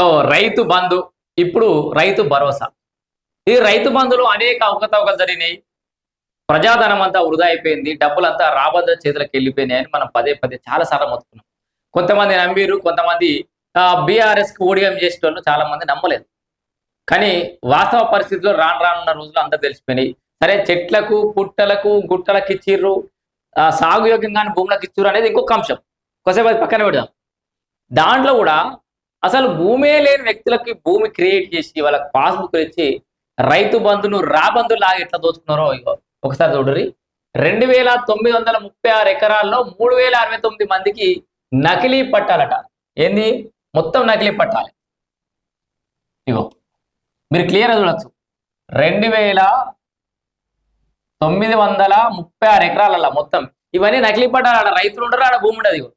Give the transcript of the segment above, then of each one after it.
So Rythu Bandhu ఇప్పుడు రైతు భరోసా. ఈ రైతు బంధులో అనేక అవకతవకలు జరిగినాయి. ప్రజాధనం అంతా వృధా అయిపోయింది డబ్బులంతా రాబద్ద చేతులకు వెళ్ళిపోయినాయి అని మనం పదే పదే చాలా సార్లు మొత్తుకున్నాం. కొంతమంది నమ్మిరు కొంతమంది బీఆర్ఎస్కి ఓడిఎం చేసే వాళ్ళు చాలా మంది నమ్మలేదు. కానీ వాస్తవ పరిస్థితుల్లో రాను రానున్న రోజులు అందరూ తెలిసిపోయినాయి. సరే చెట్లకు పుట్టలకు గుట్టలకు ఇచ్చిర్రు సాగు యోగ్యంగానే భూములకు ఇచ్చిర్రు అనేది ఇంకొక అంశం. కొద్దిసేపు పక్కన పెడదాం. దాంట్లో కూడా అసలు భూమే లేని వ్యక్తులకి భూమి క్రియేట్ చేసి వాళ్ళకి పాస్బుక్ ఇచ్చి రైతు బంధును రాబంధు లాగా ఎట్లా దోచుకున్నారో ఇగో. ఒకసారి చూడరి రెండు వేల తొమ్మిది వందల ముప్పై ఆరు ఎకరాల్లో మూడు వేల అరవై తొమ్మిది మందికి నకిలీ పట్టాలట. ఏంది? మొత్తం నకిలీ పట్టాలి. ఇగో. మీరు క్లియర్గా చూడొచ్చు. రెండు వేల తొమ్మిది వందల ముప్పై ఆరు ఎకరాలలో మొత్తం. ఇవన్నీ నకిలీ పట్టాలట. ఆడ రైతులు ఉండరు ఆడ భూమి ఉండదు ఇగో.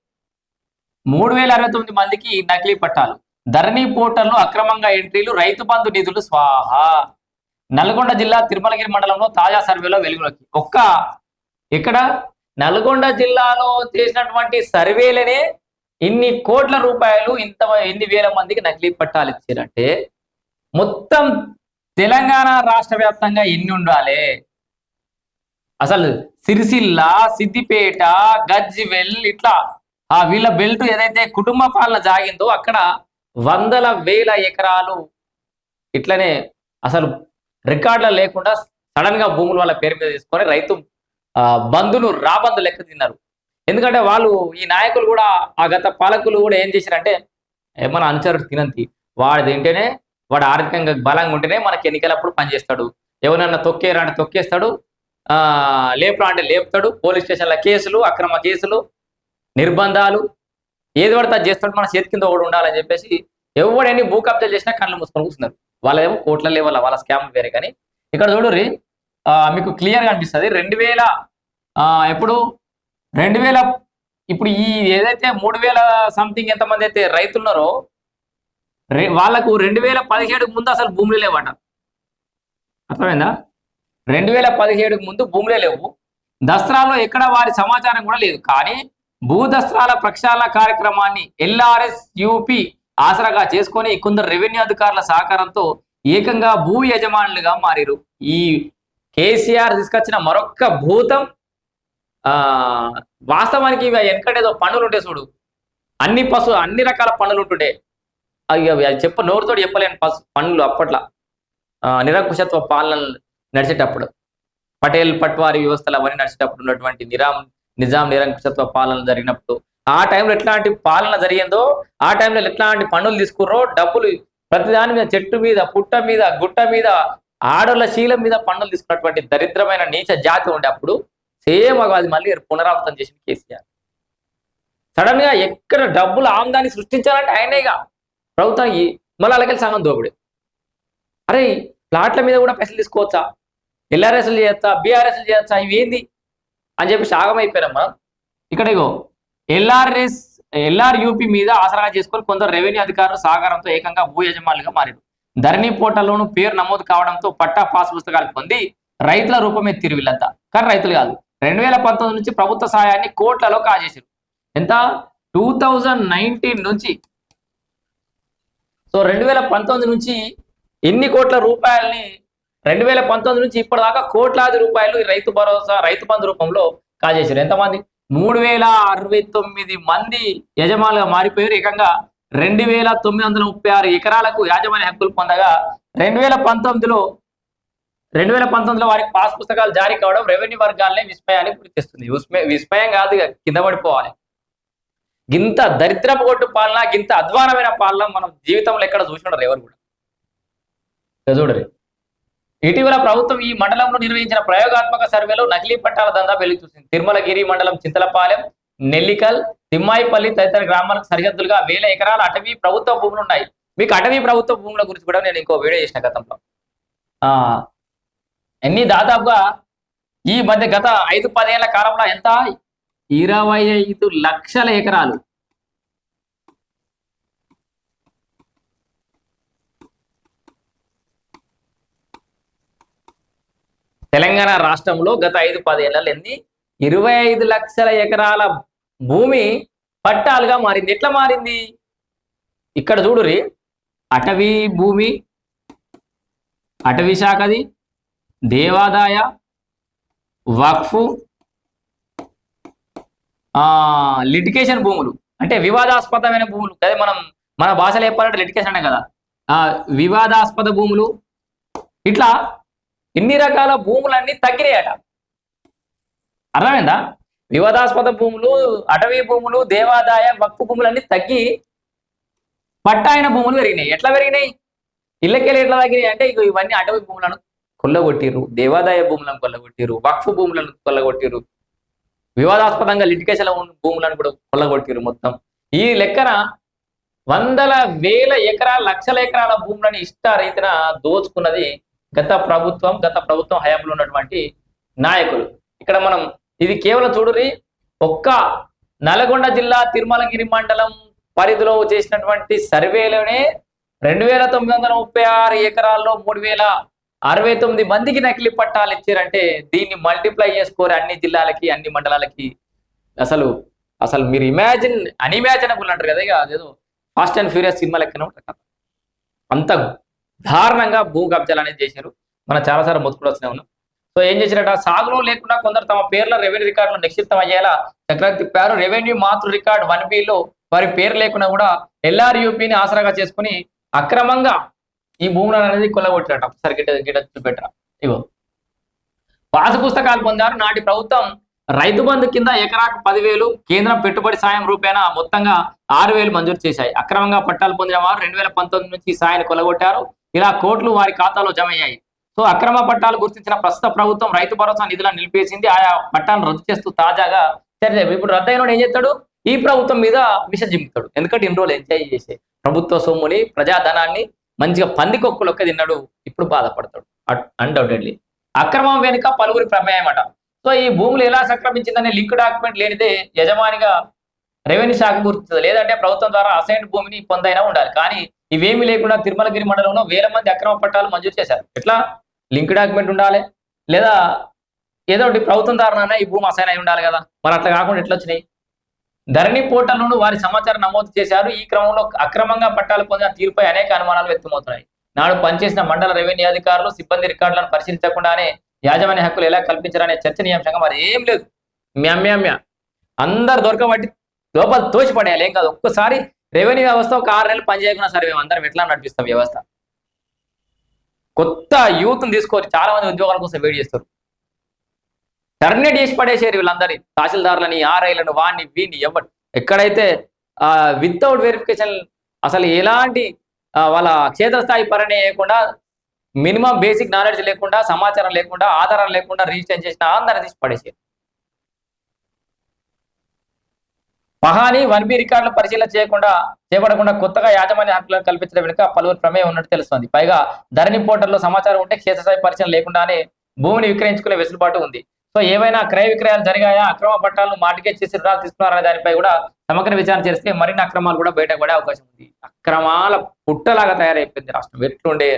మూడు వేల అరవై తొమ్మిది మందికి నకిలీ పట్టాలు. ధరణి పోర్టల్లో అక్రమంగా ఎంట్రీలు రైతు బంధు నిధులు స్వాహ. నల్గొండ జిల్లా తిరుమలగిరి మండలంలో తాజా సర్వేలో వెలుగులోకి. ఒక్క ఇక్కడ నల్గొండ జిల్లాలో చేసినటువంటి సర్వేలనే ఇన్ని కోట్ల రూపాయలు ఇంత ఎన్ని వేల మందికి నకిలీ పట్టాలు ఇచ్చారంటే మొత్తం తెలంగాణ రాష్ట్ర వ్యాప్తంగా ఎన్ని ఉండాలి? అసలు సిరిసిల్ల సిద్దిపేట గజ్జివెల్ ఇట్లా ఆ వీళ్ళ బెల్ట్ ఏదైతే కుటుంబ పాలన జాగిందో అక్కడ వందల వేల ఎకరాలు ఇట్లనే అసలు రికార్డులు లేకుండా సడన్గా భూములు వాళ్ళ పేరు మీద తీసుకొని రైతు ఆ, బంధును రాబందు లెక్క తిన్నారు. ఎందుకంటే వాళ్ళు ఈ నాయకులు కూడా ఆ గత పాలకులు కూడా ఏం చేశారంటే ఏమన్నా అనుచరుడు తినంతి. వాడు తింటేనే వాడు ఆర్థికంగా బలంగా ఉంటేనే మనకి ఎన్నికలప్పుడు పనిచేస్తాడు ఎవరన్నా తొక్కేరా అంటే తొక్కేస్తాడు. ఆ లేపురా అంటే లేపుతాడు. పోలీస్ స్టేషన్ల కేసులు అక్రమ కేసులు నిర్బంధాలు ఏది పడితే అది చేస్తుంటే మన చేతి కింద ఒకటి ఉండాలని చెప్పేసి ఎవడని భూ కబ్జాలు చేసినా కళ్ళు మూసుకొని కూర్చున్నారు. వాళ్ళేమో కోట్ల లెవెల్ వాళ్ళ స్కామ్ వేరే కానీ. ఇక్కడ చూడరి మీకు క్లియర్గా అనిపిస్తుంది. రెండు వేల ఆ, ఎప్పుడు? రెండు వేల ఇప్పుడు ఈ ఏదైతే మూడు వేల సంథింగ్ ఎంతమంది అయితే రైతులున్నారో వాళ్ళకు రెండు వేల పదిహేడుకు ముందు అసలు భూములు లేవట. అర్థమైందా? రెండు వేల పదిహేడుకు ముందు భూములే లేవు. దసరాలో ఎక్కడ వారి సమాచారం కూడా లేదు. కానీ భూదస్త్రాల ప్రక్షాళన కార్యక్రమాన్ని ఎల్ఆర్ఎస్ యూపీ ఆసరాగా చేసుకొని కొందరు రెవెన్యూ అధికారుల సహకారంతో ఏకంగా భూ యజమానులుగా మారిరు. ఈ కేసీఆర్ తీసుకొచ్చిన మరొక్క భూతం ఆ వాస్తవానికి ఇవి వెనకటేదో ఉంటే చూడు. అన్ని పశు అన్ని రకాల పనులు ఉంటుండే. అవి అవి అది చెప్ప నోరుతో చెప్పలేని పశు పనులు అప్పట్లో. ఆ, నిరంకుశత్వ పాలన నడిచేటప్పుడు. పటేల్ పట్వారి వ్యవస్థలు అవన్నీ నడిచేటప్పుడు ఉన్నటువంటి నిరామ్ నిజాం నిరంకుశత్వ పాలన జరిగినప్పుడు. ఆ టైంలో ఎట్లాంటి పాలన జరిగిందో ఆ టైంలో ఎట్లాంటి పనులు తీసుకుర్రో డబ్బులు ప్రతిదాని మీద చెట్టు మీద పుట్ట మీద గుట్ట మీద ఆడోళ్ళ శీలం మీద పన్నులు తీసుకున్నటువంటి దరిద్రమైన నీచ జాతి ఉండే అప్పుడు సేమ్ అది మళ్ళీ పునరావృతం చేసిన కేసీఆర్. సడన్గా ఎక్కడ డబ్బులు ఆమ్దాన్ని సృష్టించాలంటే ఆయనేగా ప్రభుత్వానికి మళ్ళీ అలాగే సగం దోపిడి. అరే ప్లాట్ల మీద కూడా పైసలు తీసుకోవచ్చా? ఎల్ఆర్ఎస్లు చేయొచ్చా? బీఆర్ఎస్లు చేయొచ్చా? ఇవి ఏంది అని చెప్పి సాగం అయిపోయాం మనం ఇక్కడ ఇగో ఎల్ఆర్ఎస్ ఎల్ఆర్యూపీ మీద ఆసరాగా చేసుకొని కొందరు రెవెన్యూ అధికారులు సహకారంతో ఏకంగా భూ యజమానులుగా మారారు. ధరణి పోర్టల్లోనూ పేరు నమోదు కావడంతో పట్టా పాస్ పుస్తకాలు పొంది రైతుల రూపమే తిరివిల్లంతా కానీ రైతులు కాదు రెండు వేల పంతొమ్మిది నుంచి ప్రభుత్వ సహాయాన్ని కోట్లలో కాజేశారు. ఎంత? టూ థౌజండ్ నైన్టీన్ నుంచి. సో రెండు వేల పంతొమ్మిది నుంచి ఎన్ని కోట్ల రూపాయలని రెండు వేల పంతొమ్మిది నుంచి ఇప్పటిదాకా కోట్లాది రూపాయలు రైతు భరోసా రైతు బంధు రూపంలో కాజేశారు. ఎంతమంది? మూడు వేల అరవై తొమ్మిది మంది యజమానులుగా మారిపోయారు. ఏకంగా రెండు వేల తొమ్మిది వందల ముప్పై ఆరు ఎకరాలకు యాజమాన్య హక్కులు పొందగా రెండు వేల పంతొమ్మిదిలో రెండు వేల పంతొమ్మిదిలో వారికి పాస్ పుస్తకాలు జారీ కావడం రెవెన్యూ వర్గాలనే విస్మయానికి గుర్తిస్తుంది. విస్మయం కాదు కింద పడిపోవాలి. గింత దరిద్రపు కొట్టు పాలన గింత అధ్వానమైన పాలన మనం జీవితంలో ఎక్కడ చూసి ఉండరు ఎవరు కూడా? చూడరు? ఇటీవల ప్రభుత్వం ఈ మండలంలో నిర్వహించిన ప్రయోగాత్మక సర్వేలో నకిలీ పట్టాల దందా వెలుగు చూసింది. తిరుమలగిరి మండలం చింతలపాలెం నెల్లికల్ తిమ్మాయిపల్లి తదితర గ్రామాలకు సరిహద్దులుగా వేల ఎకరాల అటవీ ప్రభుత్వ భూములు ఉన్నాయి. మీకు అటవీ ప్రభుత్వ భూముల గురించి కూడా నేను ఇంకో వీడియో చేసిన గతంలో. ఆ ఎన్ని దాదాపుగా ఈ మధ్య గత ఐదు పదేళ్ళ కాలంలో ఎంత? ఇరవై ఐదు లక్షల ఎకరాలు. తెలంగాణ రాష్ట్రంలో గత ఐదు పదేళ్ళలో ఎన్ని? ఇరవై ఐదు లక్షల ఎకరాల భూమి పట్టాలుగా మారింది. ఎట్లా మారింది? ఇక్కడ చూడురి అటవీ భూమి అటవీ శాఖది దేవాదాయ వక్ఫ్ లిటికేషన్ భూములు. అంటే వివాదాస్పదమైన భూములు. అదే మనం మన భాషలో చెప్పాలంటే లిటికేషన్ అనే కదా. ఆ వివాదాస్పద భూములు. ఇట్లా ఇన్ని రకాల భూములన్నీ తగ్గినాయట. అర్థమైందా? వివాదాస్పద భూములు అటవీ భూములు దేవాదాయ వక్ఫ్ భూములన్నీ తగ్గి పట్టాయన భూములు పెరిగినాయి. ఎట్లా పెరిగినాయి? ఇళ్ళకెళ్ళి ఎట్లా తగ్గినాయి? అంటే ఇక ఇవన్నీ అటవీ భూములను కొల్లగొట్టిర్రు దేవాదాయ భూములను కొల్లగొట్టిర్రు వక్ఫ్ భూములను కొల్లగొట్టిర్రు వివాదాస్పదంగా లిటికేషన్ భూములను కూడా కొల్లగొట్టిర్రు మొత్తం. ఈ లెక్కన వందల వేల ఎకరాల లక్షల ఎకరాల భూములను ఇష్ట రైతున దోచుకున్నది గత ప్రభుత్వం గత ప్రభుత్వం హయాంలో ఉన్నటువంటి నాయకులు. ఇక్కడ మనం ఇది కేవలం చూడురి ఒక్క నల్గొండ జిల్లా తిరుమలగిరి మండలం పరిధిలో చేసినటువంటి సర్వేలోనే రెండు వేల తొమ్మిది వందల ముప్పై ఆరు ఎకరాల్లో మూడు వేల అరవై తొమ్మిది మందికి నకిలీ పట్టాలు ఇచ్చారంటే దీన్ని మల్టిప్లై చేసుకోరు అన్ని జిల్లాలకి అన్ని మండలాలకి. అసలు అసలు మీరు ఇమాజిన్ అన్ఇమాజినబుల్ అంటారు కదా ఇక అదేదో ఫాస్ట్ అండ్ ఫ్యూరియస్ సినిమా లెక్కన అంత దారుణంగా భూ కబ్జాలు అనేది చేశారు. మనం చాలాసార్లు మొత్తుకుని వస్తూనే ఉన్నాం. సో ఏం చేశారట? సాగులో లేకుండా కొందరు తమ పేర్ల రెవెన్యూ రికార్డులు నిక్షిప్తం అయ్యేలా చక్రవర్తి తిప్పారు రెవెన్యూ మాతృ రికార్డ్ వన్ బిలో వారి పేరు లేకుండా కూడా ఎల్ఆర్యూపీని ఆసరాగా చేసుకుని అక్రమంగా ఈ భూములను అనేది కొల్లగొట్టారట. ఒకసారి గిట్ట గిట్ట చూపెట్టరా. ఇగో. పాసు పుస్తకాలు పొందారు. నాటి ప్రభుత్వం రైతు బంధు కింద ఎకరాకు పదివేలు కేంద్రం పెట్టుబడి సాయం రూపేణ మొత్తంగా ఆరు వేలు మంజూరు చేశాయి. అక్రమంగా పట్టాలు పొందిన వారు రెండు వేల పంతొమ్మిది నుంచి ఈ సాయాన్ని కొలగొట్టారు ఇలా కోట్లు వారి ఖాతాలో జమ అయ్యాయి. సో అక్రమ పట్టాలు గుర్తించిన ప్రస్తుత ప్రభుత్వం రైతు భరోసా నిధులను నిలిపేసింది. ఆయా పట్టాలను రద్దు చేస్తూ తాజాగా చర్య ఇప్పుడు రద్దు అయినోడు ఏం చేస్తాడు? ఈ ప్రభుత్వం మీద విష జింపుతాడు ఎందుకంటే ఇన్ని రోజులు ఎంజాయ్ చేసే ప్రభుత్వ సొమ్ముని ప్రజాధనాన్ని మంచిగా పందికొక్కులొక్క తిన్నాడు ఇప్పుడు బాధపడతాడు. అన్డౌటెడ్లీ అక్రమం వెనుక పలువురి ప్రమేయం అట. సో ఈ భూములు ఎలా సక్రమించిందనే లింక్ డాక్యుమెంట్ లేనిదే యజమానిగా రెవెన్యూ శాఖ గుర్తుంది లేదంటే ప్రభుత్వం ద్వారా అసైన్డ్ భూమిని పొందైనా ఉండాలి. కానీ ఇవేమి లేకుండా తిరుమలగిరి మండలంలో వేల మంది అక్రమ పట్టాలు మంజూరు చేశారు. ఎట్లా? లింక్ డాక్యుమెంట్ ఉండాలి? లేదా ఏదో ఒకటి ప్రభుత్వం ద్వారా ఈ భూమి అసైన్ అయి ఉండాలి కదా? మరి అట్లా కాకుండా ఎట్లా వచ్చినాయి? ధరణి పోర్టల్లోనూ వారి సమాచారం నమోదు చేశారు. ఈ క్రమంలో అక్రమంగా పట్టాలు పొందిన తీరుపై అనేక అనుమానాలు వ్యక్తమవుతున్నాయి. నాడు పనిచేసిన మండల రెవెన్యూ అధికారులు సిబ్బంది రికార్డులను పరిశీలించకుండానే యాజమాన్య హక్కులు ఎలా కల్పించారనే చర్చనీయాంశంగా మరి ఏం లేదు. మ్యామ్యామ్య అందరు దొరకబట్టి లోపల తోచిపడేయాలి ఏం కాదు ఒక్కసారి రెవెన్యూ వ్యవస్థ ఒక ఆరు నెలలు పనిచేయకుండా సరే మేము అందరం ఎట్లా నడిపిస్తాం వ్యవస్థ? కొత్త యూత్ని తీసుకొని చాలా మంది ఉద్యోగాల కోసం వెయిట్ చేస్తారు. టర్మినేట్ చేసి పడేసారు వీళ్ళందరినీ తహసీల్దారులని ఆర్ఐలను వాడిని వీడిని ఎవరు. ఎక్కడైతే వితౌట్ వెరిఫికేషన్ అసలు ఎలాంటి వాళ్ళ క్షేత్రస్థాయి పరణ చేయకుండా మినిమం బేసిక్ నాలెడ్జ్ లేకుండా సమాచారం లేకుండా ఆధారం లేకుండా రిజిస్టర్ చేసిన అందరినీ తీసి పడేసారు మహాని వన్ బి రికార్డులు పరిశీలన చేయకుండా చేపడకుండా కొత్తగా యాజమాన్య హక్కులను కల్పించడం వెనుక పలువురు ప్రమేయం ఉన్నట్టు తెలుస్తోంది. పైగా ధరణి పోర్టల్లో సమాచారం ఉంటే క్షేత్రస్థాయి పరిశీలన లేకుండానే భూమిని విక్రయించుకునే వెసులుబాటు ఉంది. సో ఏవైనా క్రయ విక్రయాలు జరిగాయా? అక్రమ పట్టాలను మార్టిగేజ్ చేసి రుణాలు తీసుకున్నారనే దానిపై కూడా సమగ్ర విచారణ చేస్తే మరిన్ని అక్రమాలు కూడా బయటపడే అవకాశం ఉంది. అక్రమాల పుట్టలాగా తయారైపోయింది రాష్ట్రం. ఎట్లుండే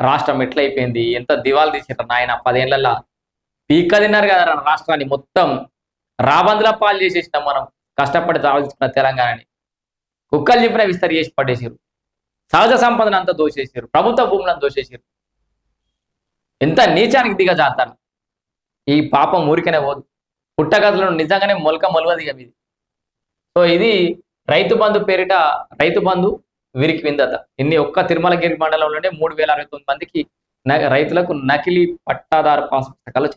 రాష్ట్రం ఎట్లయిపోయింది? ఎంత దివాలు తీసారు నాయన? పదేళ్ళలో పీక తిన్నారు కదా రాష్ట్రాన్ని మొత్తం రాబందుల పాలు చేసేసినాం మనం. కష్టపడి సాధించుకున్న తెలంగాణని. కుక్కలు చెప్పిన విస్తరి చేసి పట్టేసారు సహజ సంపదను అంతా దోచేసారు ప్రభుత్వ భూములను దోచేసారు ఎంత నీచానికి దిగజాతారు ఈ పాపం ఊరికనే పోదు. పుట్టగదులను నిజంగానే మొలక మొలవది ఇక ఇది సో ఇది రైతు బంధు పేరిట రైతు బంధు వీరికి విందత. ఇన్ని ఒక్క తిరుమలగిరి మండలంలోనే మూడు వేల అరవై తొమ్మిది మందికి రైతులకు నకిలీ పట్టాదారు పాస్ పుస్తకాలు